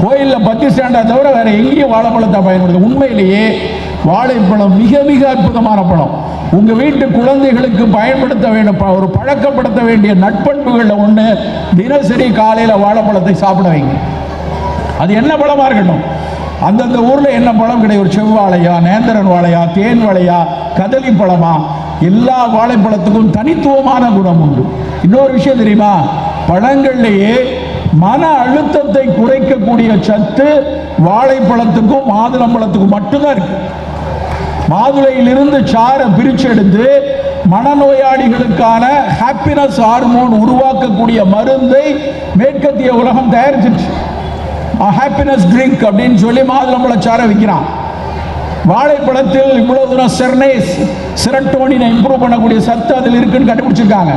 கோயிலில் பத்தி ஸ்டாண்டா தவிர வேற எங்கேயும் வாழைப்பழத்தை பயன்படுது உண்மையிலேயே வாழைப்பழம் மிக மிக அற்புதமான பழம். உங்கள் வீட்டு குழந்தைகளுக்கு பயன்படுத்த வேண்டும் ப- ஒரு பழக்கப்படுத்த வேண்டிய நட்பண்புகளில் ஒன்று தினசரி காலையில் வாழைப்பழத்தை சாப்பிட வைங்க. அது என்ன பழமா இருக்கட்டும்? அந்தந்த ஊரில் என்ன பழம் கிடையாது ஒரு செவ்வாழையா நேந்திரன் வாழையா தேன் வாழையா கதலி பழமா? எல்லா வாழைப்பழத்துக்கும் தனித்துவமான குணம் உண்டு. இன்னொரு விஷயம் தெரியுமா? பழங்கள்லேயே மன அழுத்தத்தை குறைக்கக்கூடிய சத்து வாழைப்பழத்துக்கும் மாதுளம்பழத்துக்கும் மட்டும்தான் இருக்கு. மாதுளையிலிருந்து சாரை பிரிச்செடுத்து மனநோயாளிகளுக்கான ஹாப்பினஸ் ஹார்மோன் உருவாக்கக்கூடிய மருந்தை மேற்கத்திய உலகம் தயாரிச்சிருச்சு. ஹாப்பினஸ் ட்ரிங்க் அப்படின்னு சொல்லி மாதுளம்பழ சாரை விற்கிறான் வாழைப்பழத்தில் இவ்வளவு தூரம் செர்னேஸ் செரட்டோனினை இம்ப்ரூவ் பண்ணக்கூடிய சத்து அதில் இருக்குன்னு கண்டுபிடிச்சிருக்காங்க.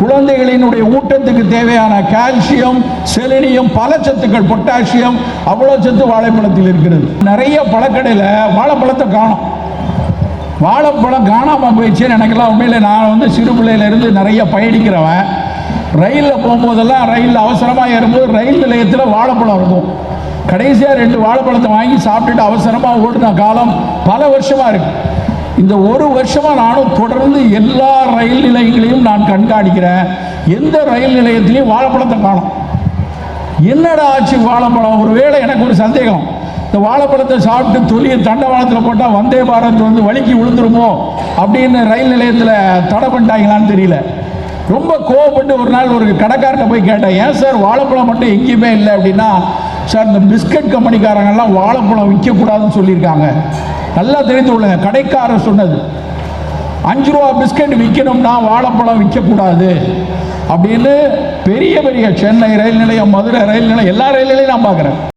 குழந்தைகளினுடைய ஊட்டத்துக்கு தேவையான கால்சியம் செலினியம் பல சத்துக்கள் பொட்டாசியம் அவ்வளோ சத்து வாழைப்பழத்தில் இருக்கிறது. நிறைய பழக்கடையில் வாழைப்பழத்தை காணும். வாழைப்பழம் காணாமல் போயிடுச்சுன்னு எனக்கெல்லாம் உண்மையில் நான் வந்து சிறு பிள்ளையிலேருந்து நிறைய பயணிக்கிறவன். ரயிலில் போகும்போதெல்லாம் ரயிலில் அவசரமாக ஏறும்போது ரயில் நிலையத்தில் வாழைப்பழம் இருக்கும். கடைசியாக ரெண்டு வாழைப்பழத்தை வாங்கி சாப்பிட்டுட்டு அவசரமாக ஓடின காலம் பல வருஷமாக இருக்கு. இந்த ஒரு வருஷமாக நானும் தொடர்ந்து எல்லா ரயில் நிலையங்களையும் நான் கண்காணிக்கிறேன். எந்த ரயில் நிலையத்திலையும் வாழைப்பழத்தை காணும். என்னடா ஆச்சு வாழைப்பழம்? ஒரு வேளை எனக்கு ஒரு சந்தேகம். இந்த வாழைப்பழத்தை சாப்பிட்டு தொலியை தண்டவாளத்தில் போட்டால் வந்தே பாரத் வந்து வலிக்கு விழுந்துருமோ? அப்படின்னு ரயில் நிலையத்தில் தடை பண்ணிட்டாங்களான்னு தெரியல. ரொம்ப கோவப்பட்டு ஒரு நாள் ஒரு கடைக்கார்ட்ட போய் கேட்டேன் ஏன் சார் வாழைப்பழம் மட்டும் எங்கேயுமே இல்லை அப்படின்னா சார் இந்த பிஸ்கட் கம்பெனிக்காரங்கெல்லாம் வாழைப்பழம் விற்கக்கூடாதுன்னு சொல்லியிருக்காங்க. நல்லா தெரிந்து கொள்ளுங்க. கடைக்காரர் சொன்னது அஞ்சு ரூபா பிஸ்கட் விற்கணும்னா வாழைப்பழம் விற்கக்கூடாது. அப்படின்னு பெரிய பெரிய சென்னை ரயில் நிலையம் மதுரை ரயில் நிலையம் எல்லா ரயில் நிலையும் நான் பார்க்குறேன்.